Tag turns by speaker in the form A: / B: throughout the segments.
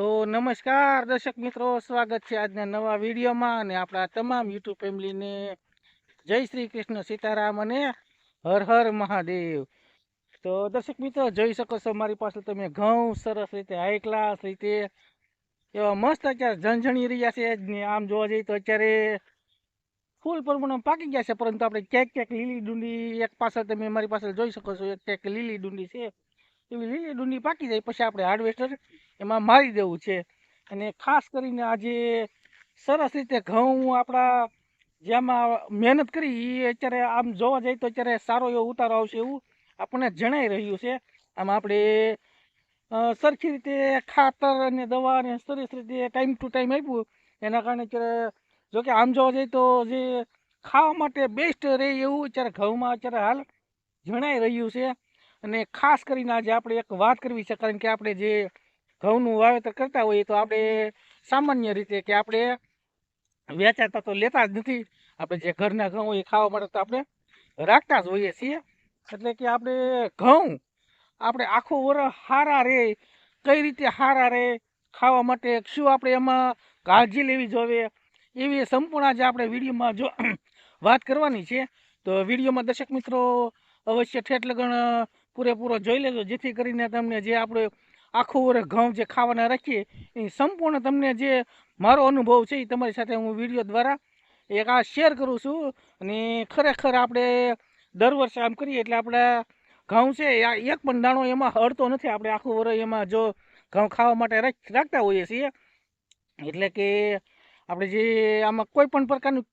A: તો નમસ્કાર, દર્શક મિત્રો, સ્વાગત છે આજના નવા વિડીયોમાં અને આપણા તમામ યુટ્યુબ ફેમિલીને. જય શ્રી કૃષ્ણ સીતારામ અને હર હર મહાદેવ. તો દર્શક મિત્રો, જોઈ શકો છો મારી પાસે તમે ઘઉં સરસ રીતે હાઈ ક્લાસ રીતે એવા મસ્ત અત્યારે ઝણઝણી રહ્યા છે. આમ જોવા જઈએ તો અત્યારે ફૂલ પ્રમાણમાં પાકી ગયા છે, પરંતુ આપણે ક્યાંક ક્યાંક લીલી ડુંડી એક પાછળ તમે મારી પાસે જોઈ શકો છો, એક ક્યાંક લીલી ડુંડી છે. એવી લીલી ડુંડી પાકી જાય, પછી આપણે હાર્વેસ્ટર એમાં મારી દેવું છે. અને ખાસ કરીને આજે સરસ રીતે ઘઉં આપણા જેમાં મહેનત કરી એ અત્યારે આમ જોવા જઈએ તો અત્યારે સારો એવો ઉતારો આવશે એવું આપણને જણાઈ રહ્યું છે. આમાં આપણે સરખી રીતે ખાતર અને દવા અને સરસ રીતે ટાઈમ ટુ ટાઈમ આપ્યું. એના કારણે અત્યારે જોકે આમ જોવા જઈએ તો જે ખાવા માટે બેસ્ટ રહે એવું અત્યારે ઘઉંમાં અત્યારે હાલ જણાઈ રહ્યું છે. અને ખાસ કરીને આજે આપણે એક વાત કરવી છે, કારણ કે આપણે જે ઘઉંનું વાવેતર કરતા હોઈએ તો આપણે સામાન્ય રીતે કે આપણે વેચાતા તો લેતા જ નથી. આપણે જે ઘરના ઘઉં એ ખાવા માટે તો આપણે રાખતા જ હોઈએ છીએ. એટલે કે આપણે ઘઉં આપણે આખું વરસ હારા રહે કઈ રીતે હારા રહે ખાવા માટે શું આપણે એમાં કાળજી લેવી જોઈએ એવી સંપૂર્ણ આજે આપણે વિડીયોમાં જો વાત કરવાની છે. તો વિડીયોમાં દર્શક મિત્રો અવશ્ય ઠેઠ લગણ પૂરેપૂરો જોઈ લેજો. જેથી કરીને તમને જે આપણે આખું વર્ષ ઘઉં જે ખાવાના રાખીએ, એ સંપૂર્ણ તમને જે મારો અનુભવ છે એ તમારી સાથે હું વીડિયો દ્વારા એક આ શેર કરું છું. અને ખરેખર આપણે દર વર્ષે આમ કરીએ એટલે આપણે ઘઉં છે એક પણ દાણો એમાં હળતો નથી. આપણે આખું વર્ષ એમાં જો ઘઉં ખાવા માટે રાખ- રાખતા હોઈએ છીએ. એટલે કે આપણે જે આમાં કોઈ પણ પ્રકારનું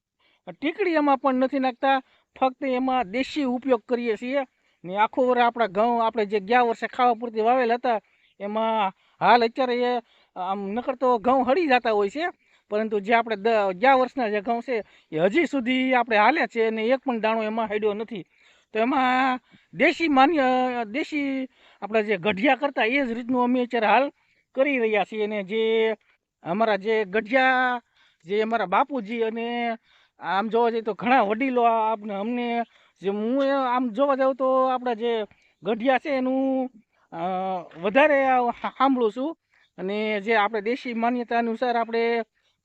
A: ટીકડી એમાં પણ નથી નાખતા. ફક્ત એમાં દેશી ઉપયોગ કરીએ છીએ. ને આખું વર્ષ આપણા ઘઉં આપણે જે ગયા વર્ષે ખાવા પૂરતી વાવેલ હતા, એમાં હાલ અત્યારે એ, આમ નકર તો ઘઉં હળી જતા હોય છે, પરંતુ જે આપણે ગયા વર્ષના જે ઘઉં છે, એ હજી સુધી આપણે હાલે છે અને એક પણ દાણો એમાં હડ્યો નથી. તો એમાં દેશી માન્ય, દેશી આપણે જે ગઢિયા કરતા એ જ રીતનું અમે અત્યારે હાલ કરી રહ્યા છીએ અને જે અમારા જે ગઢિયા, જે અમારા બાપુજી અને આમ જોવા જઈએ તો ઘણા વડીલો આપને અમને જે હું આમ જોવા જાઉં તો આપણા જે ગઢિયા છે એનું વધારે સાંભળું છું. અને જે આપણે દેશી માન્યતા અનુસાર આપણે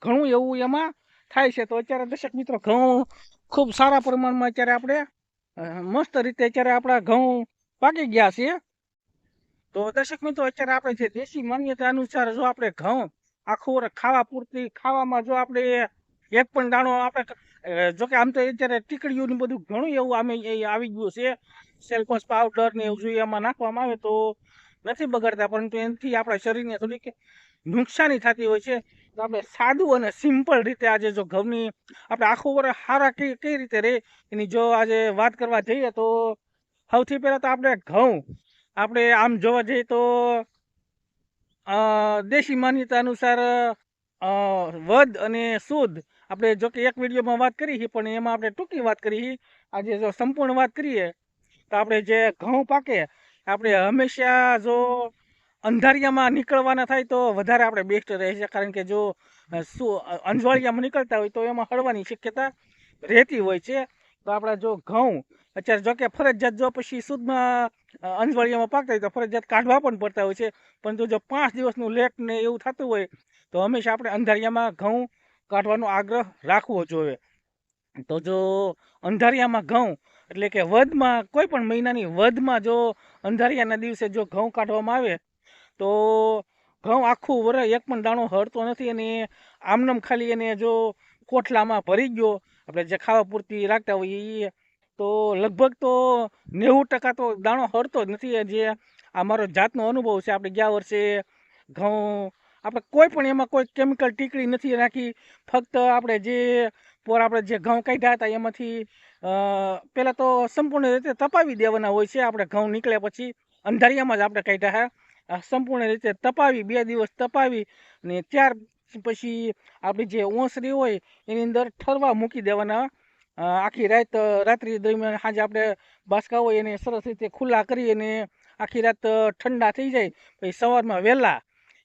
A: ઘણું એવું એમાં થાય છે. તો અત્યારે દર્શક મિત્રો, ઘઉં ખૂબ સારા પ્રમાણમાં અત્યારે આપણે મસ્ત રીતે અત્યારે આપણા ઘઉં પાકી ગયા છે તો દર્શક મિત્રો, અત્યારે આપણે જે દેશી માન્યતા અનુસાર જો આપણે ઘઉં આખું ખાવા પૂરતી ખાવામાં જો આપણે એક પણ દાણો આપણે અ, જો કે આમ તો અત્યારે ટીકડીઓ ને બધું ઘણું એવું આમે આવી ગયું છે. સેલ્ફોસ પાવડર ને એવું જોઈએ એમાં નાખવામાં આવે તો નથી બગડતા પરંતુ એનાથી આપણા શરીરને થોડીક નુકસાની થતી હોય છે. તો આપણે સાદું અને સિમ્પલ રીતે આજે જો ઘઉંની આપણે આખું વર્ષ સારા કઈ કઈ રીતે રહે એની જો આજે વાત કરવા જઈએ તો સૌથી પહેલાં તો આપણે ઘઉં. આપણે આમ જોવા જઈએ તો દેશી માન્યતા અનુસાર વધ અને સુદ. આપણે જો કે એક વિડીયોમાં વાત કરી છે પણ એમાં આપણે ટૂંકી વાત કરી છે આજે જો સંપૂર્ણ વાત કરીએ, તો આપણે જે ઘઉં પાકે, આપણે હંમેશા જો અંધારિયામાં નીકળવાના થાય તો વધારે આપણે બેસ્ટ રહે છે. કારણ કે જો શું અંજવાળિયામાં નીકળતા હોય તો એમાં હળવાની શક્યતા રહેતી હોય છે. તો આપણે જો ઘઉં, અત્યારે જોકે ફરજિયાત જો પછી સુદમાં અંજવાળિયામાં પાકતા હોય તો ફરજિયાત કાઢવા પણ પડતા હોય છે. પરંતુ જો પાંચ દિવસનું લેટ ને એવું થતું હોય તો હંમેશા આપણે અંધારિયામાં ઘઉં કાઢવાનો આગ્રહ રાખવો જોઈએ. તો જો અંધારિયામાં ઘઉં, એટલે કે વધમાં કોઈ પણ મહિનાની વધમાં જો અંધારિયાના દિવસે જો ઘઉં કાઢવામાં આવે, તો ઘઉં આખું વરસ એક પણ દાણો હરતો નથી અને આમનામ ખાલી એને જો કોઠલામાં ભરી ગયો, આપણે જે ખાવા પૂરતી રાખતા હોઈએ એ તો લગભગ તો નેવું ટકા તો દાણો હરતો જ નથી. જે આ મારો જાતનો અનુભવ છે, આપણે ગયા વર્ષે ઘઉં આપણે કોઈ પણ એમાં કોઈ કેમિકલ ટીકડી નથી નાખી ફક્ત આપણે જે પોર આપણે જે ઘઉં કાઢ્યા હતા એમાંથી પહેલાં તો સંપૂર્ણ રીતે તપાવી દેવાના હોય છે. આપણે ઘઉં નીકળ્યા પછી અંધારિયામાં જ આપણે કાઢ્યા હા સંપૂર્ણ રીતે તપાવી, બે દિવસ તપાવી ને ત્યાર પછી આપણી જે ઓસરી હોય એની અંદર ઠરવા મૂકી દેવાના. આખી રાત, રાત્રિ દરમિયાન સાંજે આપણે બાસકા હોય એને સરસ રીતે ખુલ્લા કરી અને આખી રાત ઠંડા થઈ જાય. પછી સવારમાં વહેલા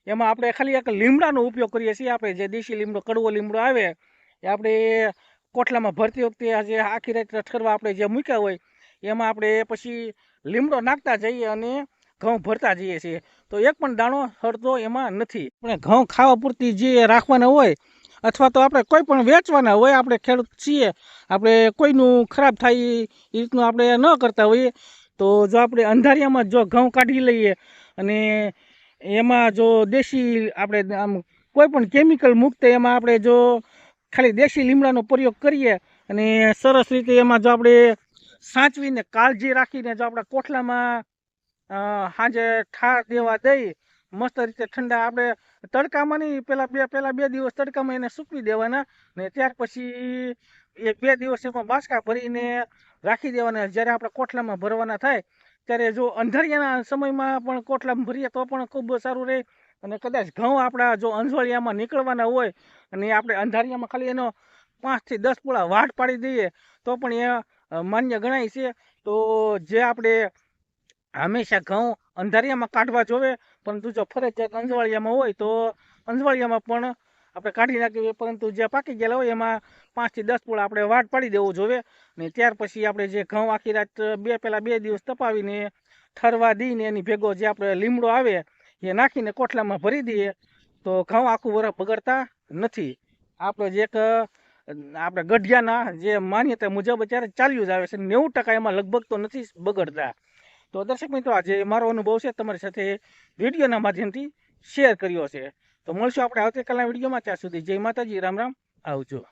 A: એમાં આપણે ખાલી એક લીમડાનો ઉપયોગ કરીએ છીએ. આપણે જે દેશી લીમડો, કડવો લીમડો આવે, એ આપણે કોટલામાં ભરતી વખતે આ જે આખી રાત ઠરવા આપણે જે મૂક્યા હોય, એમાં આપણે પછી લીમડો નાખતા જઈએ અને ઘઉં ભરતા જઈએ છીએ. તો એક પણ દાણો હરતો એમાં નથી. આપણે ઘઉં ખાવા પૂરતી જે રાખવાના હોય, અથવા તો આપણે કોઈ પણ વેચવાના હોય, આપણે ખેડૂત છીએ, આપણે કોઈનું ખરાબ થાય એ રીતનું આપણે ન કરતા હોઈએ, તો જો આપણે અંધારિયામાં જો ઘઉં કાઢી લઈએ અને એમાં જો દેશી આપણે આમ કોઈ પણ કેમિકલ મુક્ત એમાં આપણે જો ખાલી દેશી લીમડાનો પ્રયોગ કરીએ અને સરસ રીતે એમાં જો આપણે સાચવીને કાળજી રાખીને જો આપણા કોઠલામાં સાંજે ઠાર દેવા દઈ, મસ્ત રીતે ઠંડા આપણે તડકામાં નહીં, પેલા બે પેલા બે દિવસ તડકામાં એને સૂકવી દેવાના ને ત્યાર પછી એક બે દિવસ એમાં બાસકા ભરીને રાખી દેવાના. જ્યારે આપણે કોઠલામાં ભરવાના થાય ત્યારે જો અંધારિયાના સમયમાં પણ કોટલામાં ભરીએ તો પણ ખૂબ સારું રહે. અને કદાચ ઘઉં આપણા જો અંજવાળિયામાં નીકળવાના હોય અને આપણે અંધારિયામાં ખાલી એનો પાંચથી દસ પૂળા વાટ પાડી દઈએ, તો પણ એ માન્ય ગણાય છે. તો જે આપણે હંમેશા ઘઉં અંધારિયામાં કાઢવા જોવે, પરંતુ જો ફરજિયાત અંજવાળિયામાં હોય તો અંજવાળિયામાં પણ આપણે કાઢી નાખીએ પરંતુ જે પાકી ગયેલા હોય, એમાં પાંચથી દસ પૂળા આપણે વાટ પાડી દેવું જોઈએ ને ત્યાર પછી આપણે જે ઘઉં આખી રાત બે પહેલાં બે દિવસ તપાવીને, ઠરવા દઈને એની ભેગો જે આપણે લીમડો આવે, એ નાખીને કોઠલામાં ભરી દઈએ, તો ઘઉં આખું વરસ બગડતા નથી. આપણે જે એક આપણે ગઢિયાના જે માન્યતા મુજબ અત્યારે ચાલ્યું જ આવે છે. નેવું ટકા એમાં લગભગ તો નથી બગડતા. તો દર્શક મિત્રો, આજે મારો અનુભવ છે, તમારી સાથે વિડીયોના માધ્યમથી શેર કર્યો છે. તો મળશું આપણે આવતીકાલના વિડીયોમાં. ત્યાં સુધી જય માતાજી. રામ રામ. આવજો.